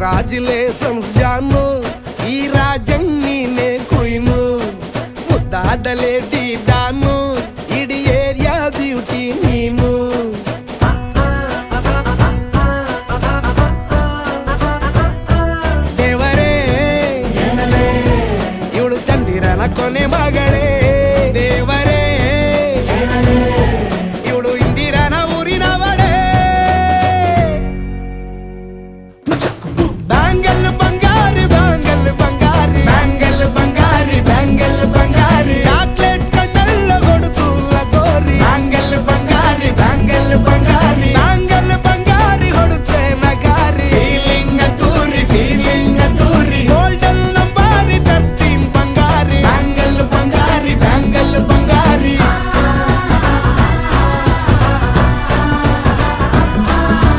congratulations ಜಾನು ಈ ರಾಜಂಗ್ ನೀನೆ ಕುಯ್ನು ಮುದ್ದಾಡಲೇಟಿ don ಇಡೀ ಏರಿಯಾ ಬ್ಯೂಟಿ ನೀನು ದೇವರೇ ಇವಳು ಚಂದಿರನ ಕೊನೆ ಮಗಳೇ பெண்கள்